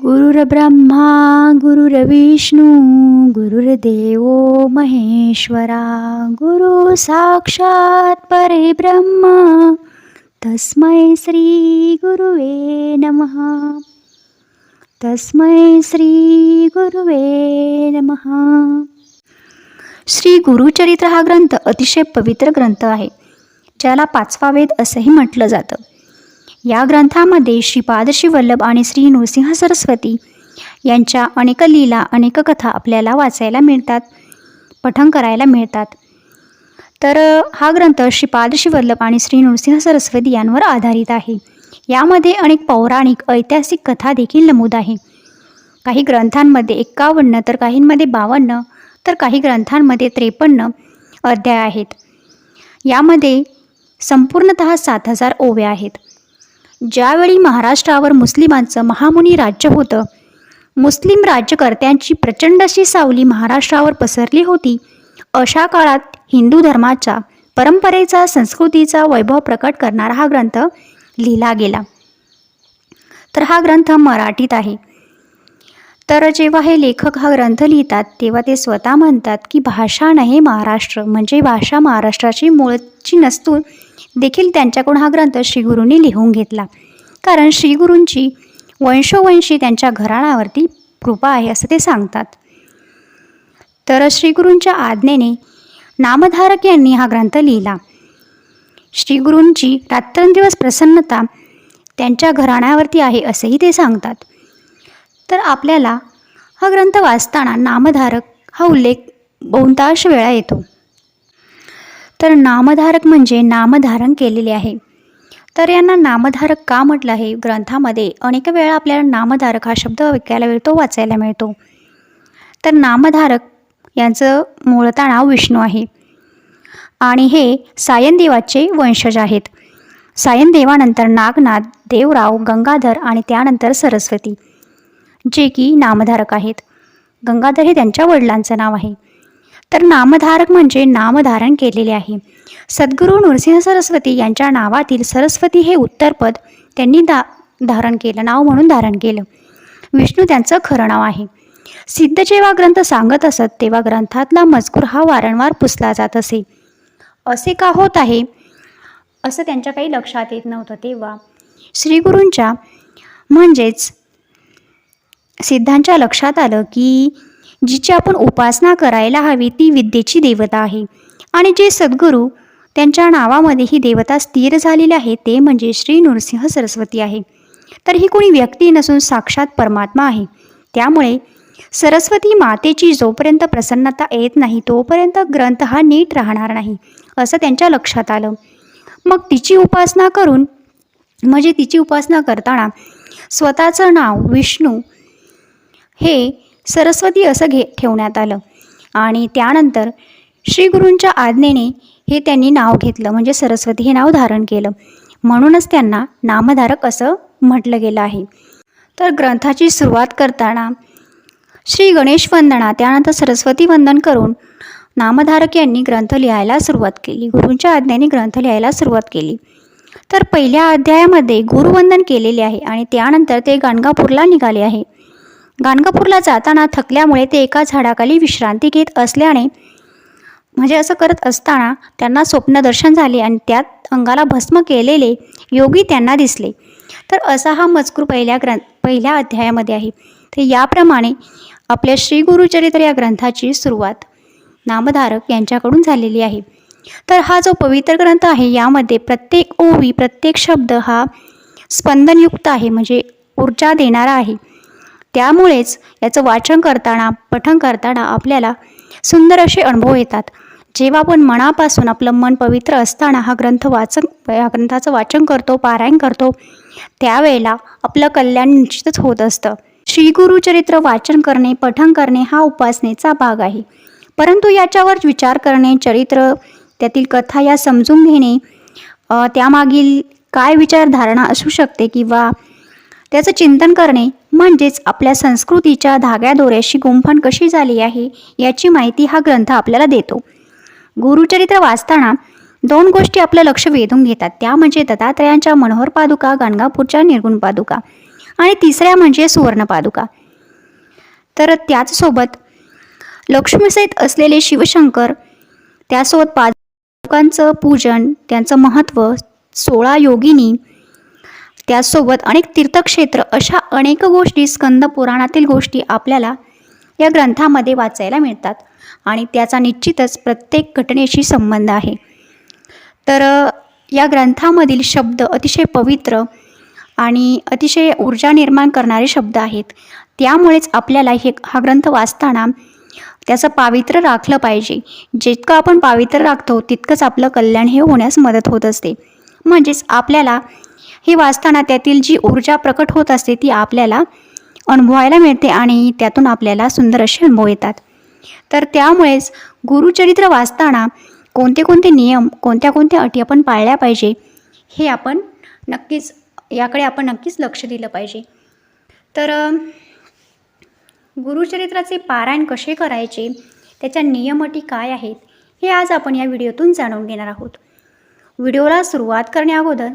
गुरुर्ब्रह्मा गुरुर्विष्णू गुरुर्देव महेश्वरा गुरु साक्षात परब्रह्म तस्मै श्री गुरुवे नमः. तस्मै श्री गुरुवे नमः. श्री गुरुचरित्र हा ग्रंथ अतिशय पवित्र ग्रंथ आहे ज्याला पाचवा वेद असंही म्हटलं जातं. या ग्रंथामध्ये श्रीपाद श्री वल्लभ आणि श्री नृसिंह सरस्वती यांच्या अनेक लीला अनेक कथा आपल्याला वाचायला मिळतात पठण करायला मिळतात. तर हा ग्रंथ श्रीपाद श्री वल्लभ आणि श्री नृसिंह सरस्वती यांवर आधारित आहे. यामध्ये अनेक पौराणिक ऐतिहासिक कथा देखील नमूद आहे. काही ग्रंथांमध्ये एक्कावन्न तर काहींमध्ये बावन्न तर काही ग्रंथांमध्ये त्रेपन्न अध्याय आहेत. यामध्ये संपूर्णत सात हजार ओव्या आहेत. ज्यावेळी महाराष्ट्रावर मुस्लिमांचं महामुनी राज्य होतं मुस्लिम राज्यकर्त्यांची प्रचंड अशी सावली महाराष्ट्रावर पसरली होती अशा काळात हिंदू धर्माच्या परंपरेचा संस्कृतीचा वैभव प्रकट करणारा हा ग्रंथ लिहिला गेला. तर हा ग्रंथ मराठीत आहे. तर जेव्हा हे लेखक हा ग्रंथ लिहितात तेव्हा ते स्वतः म्हणतात की भाषा नाही महाराष्ट्र म्हणजे भाषा महाराष्ट्राची मूळ ची नसतून देखील त्यांच्याकडून हा ग्रंथ श्रीगुरूंनी लिहून घेतला. कारण श्रीगुरूंची वंशोवंशी त्यांच्या घराण्यावरती कृपा आहे असं ते सांगतात. तर श्रीगुरूंच्या आज्ञेने नामधारक यांनी हा ग्रंथ लिहिला. श्रीगुरूंची रात्रंदिवस प्रसन्नता त्यांच्या घराण्यावरती आहे असेही ते सांगतात. तर आपल्याला हा ग्रंथ वाचताना नामधारक हा उल्लेख बहुतांश वेळा येतो. तर नामधारक म्हणजे नामधारण केलेले आहे. तर यांना नामधारक का म्हटलं आहे? ग्रंथामध्ये अनेक वेळा आपल्याला नामधारक हा शब्द ऐकायला मिळतो वाचायला मिळतो. तर नामधारक यांचं मूळतः नाव विष्णू आहे. आणि हे सायनदेवाचे वंशज आहेत. सायनदेवानंतर नागनाथ देवराव गंगाधर आणि त्यानंतर सरस्वती जे की नामधारक आहेत. गंगाधर हे त्यांच्या वडिलांचं नाव आहे. तर नामधारक म्हणजे नामधारण केलेले आहे. सद्गुरू नृसिंह सरस्वती यांच्या नावातील सरस्वती हे उत्तरपद त्यांनी दा धारण केलं नाव म्हणून धारण केलं. विष्णू त्यांचं खरं नाव आहे. सिद्ध जेव्हा ग्रंथ सांगत असत तेव्हा ग्रंथातला मजकूर हा वारंवार पुसला जात असे. असे का होत आहे? असं त्यांच्या काही लक्षात येत नव्हतं. तेव्हा श्रीगुरूंच्या म्हणजेच सिद्धांच्या लक्षात आलं की जिची आपण उपासना करायला हवी ती विद्येची देवता आहे. आणि जे सद्गुरू त्यांच्या नावामध्ये ही देवता स्थिर झालेली आहे ते म्हणजे श्री नृसिंह सरस्वती आहे. तर ही कोणी व्यक्ती नसून साक्षात परमात्मा आहे. त्यामुळे सरस्वती मातेची जोपर्यंत प्रसन्नता येत नाही तोपर्यंत ग्रंथ हा नीट राहणार नाही असं त्यांच्या लक्षात आलं. मग तिची उपासना करून म्हणजे तिची उपासना करताना स्वतःचं नाव विष्णू हे सरस्वती असं घे ठेवण्यात आलं. आणि त्यानंतर श्रीगुरूंच्या आज्ञेने हे त्यांनी नाव घेतलं. म्हणजे सरस्वती हे नाव धारण केलं. म्हणूनच त्यांना नामधारक असं म्हटलं गेलं आहे. तर ग्रंथाची सुरुवात करताना श्री गणेश वंदना त्यानंतर सरस्वती वंदन करून नामधारक यांनी ग्रंथ लिहायला सुरुवात केली. गुरूंच्या आज्ञेने ग्रंथ लिहायला सुरुवात केली. तर पहिल्या अध्यायामध्ये गुरुवंदन केलेले आहे आणि त्यानंतर ते गाणगापूरला निघाले आहे. गाणगापूरला जाताना थकल्यामुळे ते एका झाडाखाली विश्रांती घेत असल्याने म्हणजे असं करत असताना त्यांना स्वप्नदर्शन झाले आणि त्यात अंगाला भस्म केलेले योगी त्यांना दिसले. तर असा हा मजकूर पहिल्या ग्रंथ पहिल्या अध्यायामध्ये आहे. तर याप्रमाणे आपल्या श्री गुरुचरित्र या ग्रंथाची सुरुवात नामधारक यांच्याकडून झालेली आहे. तर हा जो पवित्र ग्रंथ आहे यामध्ये प्रत्येक ओवी प्रत्येक शब्द हा स्पंदनयुक्त आहे म्हणजे ऊर्जा देणारा आहे. त्यामुळेच याचं वाचन करताना पठन करताना आपल्याला सुंदर असे अनुभव येतात. जेव्हा आपण मनापासून आपलं मन पवित्र असताना हा ग्रंथ वाचन या ग्रंथाचं वाचन करतो पारायण करतो त्यावेळेला आपलं कल्याण निश्चितच होत असतं. श्रीगुरुचरित्र वाचन करणे पठन करणे हा उपासनेचा भाग आहे. परंतु याच्यावर विचार करणे चरित्र त्यातील कथा या समजून घेणे त्यामागील काय विचारधारणा असू शकते किंवा त्याचं चिंतन करणे म्हणजेच आपल्या संस्कृतीच्या धाग्या दोऱ्याशी गुंफण कशी झाली आहे याची माहिती हा ग्रंथ आपल्याला देतो. गुरुचरित्र वाचताना दोन गोष्टी आपलं लक्ष वेधून घेतात. त्या म्हणजे दत्तात्रयांच्या मनोहर पादुका गाणगापूरच्या निर्गुण पादुका आणि तिसऱ्या म्हणजे सुवर्ण पादुका. तर त्याचसोबत लक्ष्मीसहित असलेले शिवशंकर त्यासोबत पादुकांचं पूजन त्यांचं महत्त्व सोळा योगिनी त्याचसोबत अनेक तीर्थक्षेत्र अशा अनेक गोष्टी स्कंद पुराणातील गोष्टी आपल्याला या ग्रंथामध्ये वाचायला मिळतात. आणि त्याचा निश्चितच प्रत्येक घटनेशी संबंध आहे. तर या ग्रंथामधील शब्द अतिशय पवित्र आणि अतिशय ऊर्जा निर्माण करणारे शब्द आहेत. त्यामुळेच आपल्याला हे हा ग्रंथ वाचताना त्याचं पावित्र्य राखलं पाहिजे. जितकं आपण पावित्र्य राखतो तितकंच आपलं कल्याण हे होण्यास मदत होत असते. म्हणजेच आपल्याला हे वाचताना त्यातील जी ऊर्जा प्रकट होत असते ती आपल्याला अनुभवायला मिळते आणि त्यातून आपल्याला सुंदर असे अनुभव येतात. तर त्यामुळेच गुरुचरित्र वाचताना कोणते कोणते नियम कोणत्या कोणत्या अटी आपण पाळल्या पाहिजे हे आपण नक्कीच याकडे आपण नक्कीच लक्ष दिलं पाहिजे. तर गुरुचरित्राचे पारायण कसे करायचे त्याच्या नियम अटी काय आहेत हे आज आपण या व्हिडिओतून जाणून घेणार आहोत. व्हिडिओला सुरुवात करण्याअगोदर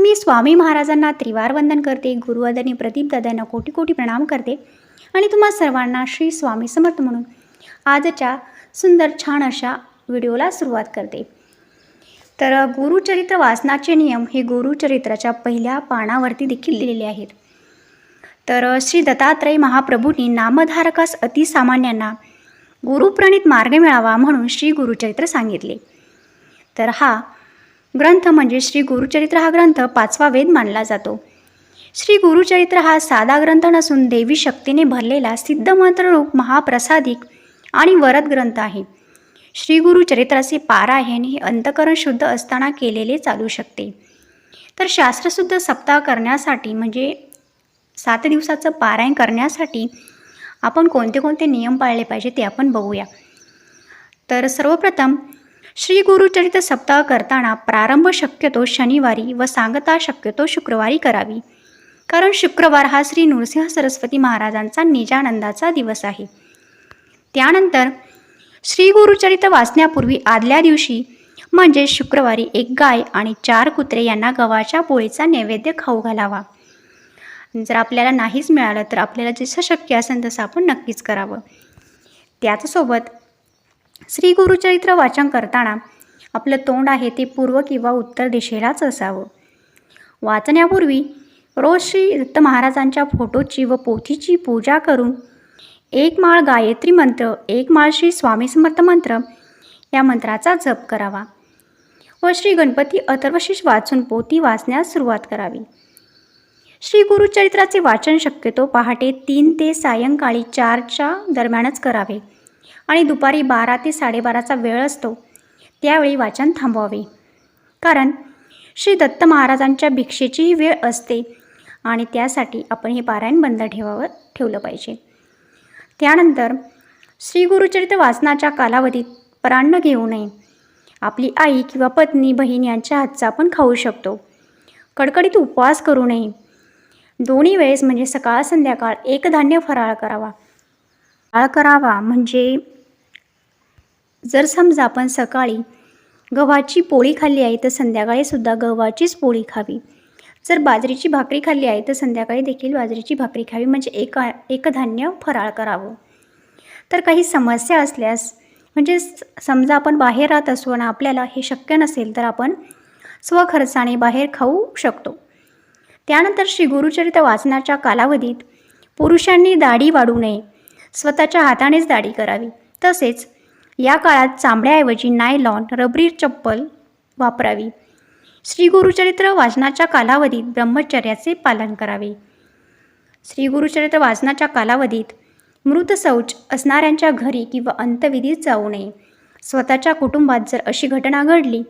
मी स्वामी महाराजांना त्रिवार वंदन करते गुरुवादनी प्रदीप दादांना कोटी कोटी प्रणाम करते आणि तुम्हा सर्वांना श्री स्वामी समर्थ म्हणून आजच्या सुंदर छान अशा व्हिडिओला सुरुवात करते. तर गुरुचरित्र वाचनाचे नियम हे गुरुचरित्राच्या पहिल्या पानावरती देखील दिलेले आहेत. तर श्री दत्तात्रय महाप्रभूंनी नामधारकास अतिसामान्यांना गुरुप्रणित मार्ग मिळावा म्हणून श्री गुरुचरित्र सांगितले. तर हा ग्रंथ म्हणजे श्री गुरुचरित्र हा ग्रंथ पाचवा वेद मानला जातो. श्री गुरुचरित्र हा साधा ग्रंथ नसून देवी शक्तीने भरलेला सिद्धमंत्ररूप महाप्रसादिक आणि वरद ग्रंथ आहे. श्री गुरुचरित्राचे पारायण हे अंतकरण शुद्ध असताना केलेले चालू शकते. तर शास्त्रशुद्ध सप्ताह करण्यासाठी म्हणजे सात दिवसाचं पारायण करण्यासाठी आपण कोणते कोणते नियम पाळले पाहिजे ते आपण बघूया. तर सर्वप्रथम श्री गुरुचरित सप्ताह करताना प्रारंभ शक्यतो शनिवारी व सांगता शक्यतो शुक्रवारी करावी. कारण शुक्रवार हा श्री नृसिंह सरस्वती महाराजांचा निजानंदाचा दिवस आहे. त्यानंतर श्री गुरुचरित वाचण्यापूर्वी आदल्या दिवशी म्हणजे शुक्रवारी एक गाय आणि चार कुत्रे यांना गव्हाच्या पोळीचा नैवेद्य खाऊ घालावा. जर आपल्याला नाहीच मिळालं तर आपल्याला जसं शक्य असेल तसं आपण नक्कीच करावं. त्याचसोबत श्री गुरुचरित्र वाचन करताना आपलं तोंड आहे ते पूर्व किंवा उत्तर दिशेलाच असावं. वाचण्यापूर्वी रोज श्री दत्त महाराजांच्या फोटोची व पोथीची पूजा करून एक माळ गायत्री मंत्र एक माळ श्री स्वामी समर्थ मंत्र या मंत्राचा जप करावा व श्री गणपती अथर्वशीष वाचून पोथी वाचण्यास सुरुवात करावी. श्री गुरुचरित्राचे वाचन शक्यतो पहाटे तीन ते सायंकाळी चारच्या दरम्यानच करावे. आणि दुपारी बारा ते साडेबाराचा वेळ असतो त्यावेळी वाचन थांबवावे. कारण श्री दत्त महाराजांच्या भिक्षेचीही वेळ असते आणि त्यासाठी आपण हे पारायण बंद ठेवावं ठेवलं पाहिजे. त्यानंतर श्री गुरुचरित्र वाचनाच्या कालावधीत परान्न घेऊ नये. आपली आई किंवा पत्नी बहीण यांच्या हातचा आपण खाऊ शकतो. कडकडीत उपवास करू नये. दोन्ही वेळेस म्हणजे सकाळ संध्याकाळ एक धान्य फराळ करावा. फराळ करावा. म्हणजे जर समजा आपण सकाळी गव्हाची पोळी खाल्ली आहे तर संध्याकाळी सुद्धा गव्हाचीच पोळी खावी. जर बाजरीची भाकरी खाल्ली आहे तर संध्याकाळी देखील बाजरीची भाकरी खावी. म्हणजे एक एकधान्य फराळ करावं. तर काही समस्या असल्यास म्हणजे समजा आपण बाहेर राहत असू आणि आपल्याला हे शक्य नसेल तर आपण स्वखर्चाने बाहेर खाऊ शकतो. त्यानंतर श्री गुरुचरित्र वाचनाच्या कालावधीत पुरुषांनी दाढी वाढू नये. स्वतःच्या हातानेच दाढी करावी. तसेच या काळात चांबड्याऐवजी नायलॉन रबरी चप्पल वापरावी. श्री गुरुचरित्र वाचनाच्या कालावधीत ब्रह्मचर्याचे पालन करावे. श्री गुरुचरित्र वाचनाच्या कालावधीत मृत शौच असणाऱ्यांच्या घरी किंवा अंतविधीत जाऊ नये. स्वतःच्या कुटुंबात जर अशी घटना घडली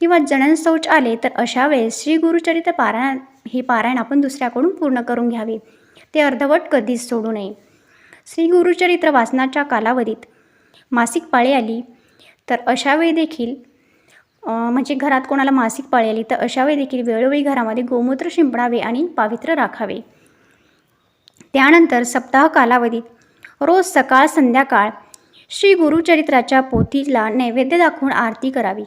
किंवा जनन शौच आले तर अशा वेळेस श्री गुरुचरित्र पारायण हे पारायण आपण दुसऱ्याकडून पूर्ण करून घ्यावे. ते अर्धवट कधीच सोडू नये. श्री गुरुचरित्र वाचनाच्या कालावधीत मासिक पाळी आली. तर अशावेळी देखील म्हणजे घरात कोणाला मासिक पाळी आली तर अशावेळी देखील वेळोवेळी घरामध्ये गोमूत्र शिंपडावे आणि पावित्र्य राखावे. त्यानंतर सप्ताह कालावधीत रोज सकाळ संध्याकाळ श्री गुरुचरित्राच्या पोथीला नैवेद्य दाखवून आरती करावी.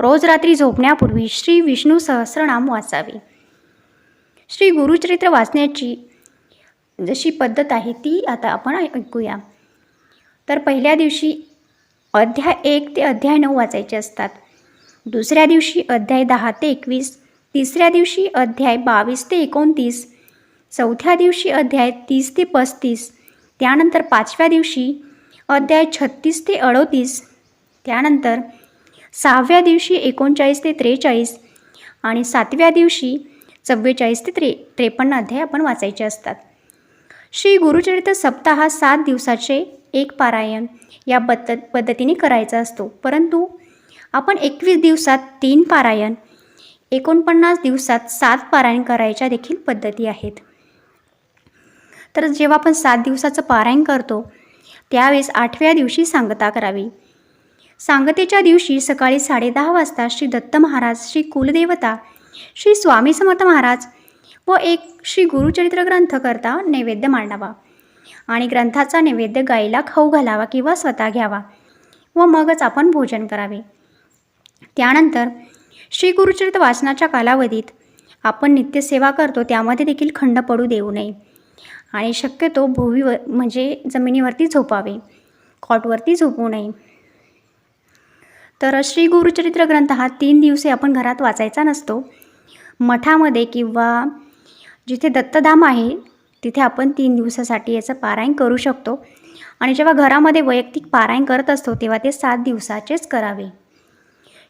रोज रात्री झोपण्यापूर्वी श्री विष्णू सहस्रनाम वाचावे. श्री गुरुचरित्र वाचण्याची जशी पद्धत आहे ती आता आपण ऐकूया. तर पहिल्या दिवशी अध्याय एक ते अध्याय नऊ वाचायचे असतात. दुसऱ्या दिवशी अध्याय दहा ते एकवीस तिसऱ्या दिवशी अध्याय बावीस ते एकोणतीस चौथ्या दिवशी अध्याय तीस ते पस्तीस त्यानंतर पाचव्या दिवशी अध्याय छत्तीस ते अडोतीस त्यानंतर सहाव्या दिवशी एकोणचाळीस ते त्रेचाळीस आणि सातव्या दिवशी चव्वेचाळीस ते त्रे त्रेपन्न अध्याय आपण वाचायचे असतात. श्री गुरुचरित्र सप्ताह सात दिवसाचे एक पारायण या पद्ध पद्धतीने करायचा असतो. परंतु आपण एकवीस दिवसात तीन पारायण एकोणपन्नास दिवसात सात पारायण करायच्या देखील पद्धती आहेत. तर जेव्हा आपण सात दिवसाचं पारायण करतो त्यावेळेस आठव्या दिवशी सांगता करावी. सांगतेच्या दिवशी सकाळी साडेदहा वाजता श्री दत्त महाराज श्री कुलदेवता श्री स्वामी समर्थ महाराज व एक श्री गुरुचरित्र ग्रंथ करता नैवेद्य मांडावा आणि ग्रंथाचा नैवेद्य गाईला खाऊ घालावा किंवा स्वतः घ्यावा व मगच आपण भोजन करावे. त्यानंतर श्री गुरुचरित्र वाचनाच्या कालावधीत आपण नित्यसेवा करतो त्यामध्ये देखील खंड पडू देऊ नये आणि शक्यतो भोवीवर म्हणजे जमिनीवरती झोपावे. कॉटवरती झोपू नये. तर श्री गुरुचरित्र ग्रंथ हा तीन दिवसे आपण घरात वाचायचा नसतो. मठामध्ये किंवा जिथे दत्तधाम आहे तिथे आपण तीन दिवसासाठी याचं पारायण करू शकतो. आणि जेव्हा घरामध्ये वैयक्तिक पारायण करत असतो तेव्हा ते सात दिवसाचेच करावे.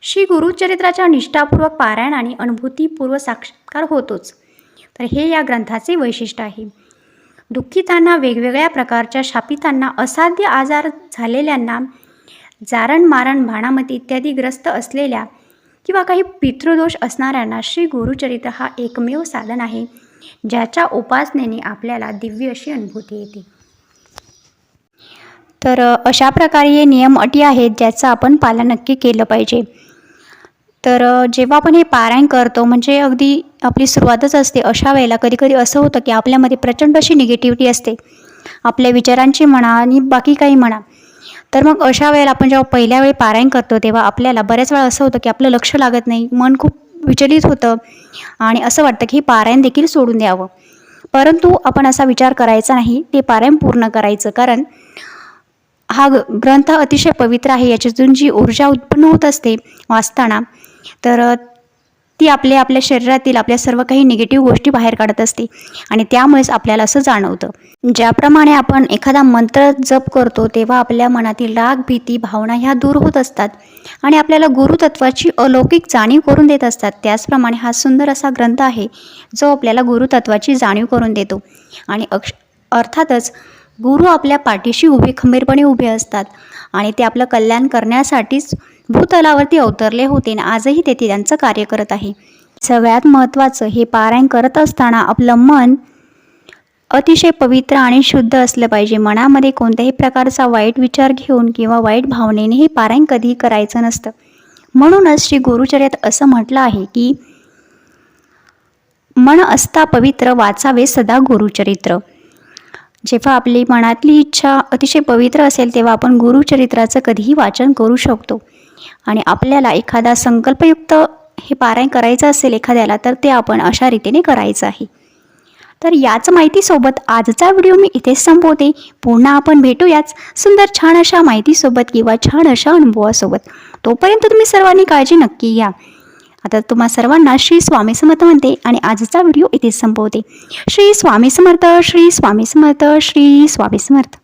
श्री गुरुचरित्राच्या निष्ठापूर्वक पारायण आणि अनुभूतीपूर्व साक्षात्कार होतोच. तर हे या ग्रंथाचे वैशिष्ट्य आहे. दुःखितांना वेगवेगळ्या प्रकारच्या शापितांना असाध्य आजार झालेल्यांना जारण मारण भाणामती इत्यादी ग्रस्त असलेल्या किंवा काही पितृदोष असणाऱ्यांना श्री गुरुचरित्र हा एकमेव साधन आहे. ज्याच्या उपासनेने आपल्याला दिव्य अशी अनुभूती येते. तर अशा प्रकारे हे नियम अटी आहेत ज्याचं आपण पालन नक्की केलं पाहिजे. तर जेव्हा आपण हे पारायण करतो म्हणजे अगदी आपली सुरुवातच असते. अशा वेळेला कधी कधी असं होतं की आपल्यामध्ये प्रचंड अशी निगेटिव्हिटी असते. आपल्या विचारांची म्हणा आणि बाकी काही म्हणा. तर मग अशा वेळेला आपण जेव्हा पहिल्या वेळी पारायण करतो तेव्हा आपल्याला बऱ्याच वेळा असं होतं की आपलं लक्ष लागत नाही मन खूप विचलित होतं. आणि असं वाटतं की हे पारायण देखील सोडून द्यावं. परंतु आपण असा विचार करायचा नाही. ते पारायण पूर्ण करायचं. कारण हा ग- ग्रंथ अतिशय पवित्र आहे. याच्यातून जी ऊर्जा उत्पन्न होत असते वाचताना तर ती आपल्या आपल्या शरीरातील आपल्या सर्व काही निगेटिव्ह गोष्टी बाहेर काढत असते. आणि त्यामुळेच आपल्याला असं जाणवतं. ज्याप्रमाणे आपण एखादा मंत्र जप करतो तेव्हा आपल्या मनातील राग भीती भावना ह्या दूर होत असतात. आणि आपल्याला गुरुतत्वाची अलौकिक जाणीव करून देत असतात. त्याचप्रमाणे हा सुंदर असा ग्रंथ आहे जो आपल्याला गुरुतत्वाची जाणीव करून देतो. आणि अक्ष अर्थातच गुरु आपल्या पाठीशी उभे खंबीरपणे उभे असतात. आणि ते आपलं कल्याण करण्यासाठीच भूतलावरती अवतरले होते आणि आजही तेथे त्यांचं कार्य करत आहे. सगळ्यात महत्त्वाचं हे पारायण करत असताना आपलं मन अतिशय पवित्र आणि शुद्ध असलं पाहिजे. मनामध्ये कोणत्याही प्रकारचा वाईट विचार घेऊन किंवा वाईट भावनेने हे पारायण कधीही करायचं नसतं. म्हणूनच श्री गुरुचर्यात असं म्हटलं आहे की मन असता पवित्र वाचावे सदा गुरुचरित्र. जेव्हा आपली मनातली इच्छा अतिशय पवित्र असेल तेव्हा आपण गुरुचरित्राचं कधीही वाचन करू शकतो. आणि आपल्याला एखादा संकल्पयुक्त हे पारायण करायचं असेल एखाद्याला तर ते आपण अशा रीतीने करायचं आहे. तर याच माहितीसोबत आजचा व्हिडिओ मी इथेच संपवते. पुन्हा आपण भेटूयाच सुंदर छान अशा माहितीसोबत किंवा छान अशा अनुभवासोबत. तोपर्यंत तुम्ही सर्वांनी काळजी नक्की घ्या. आता तुम्हा सर्वांना श्री स्वामी समर्थ म्हणते आणि आजचा व्हिडिओ इथेच संपवते. श्री स्वामी समर्थ श्री स्वामी समर्थ श्री स्वामी समर्थ.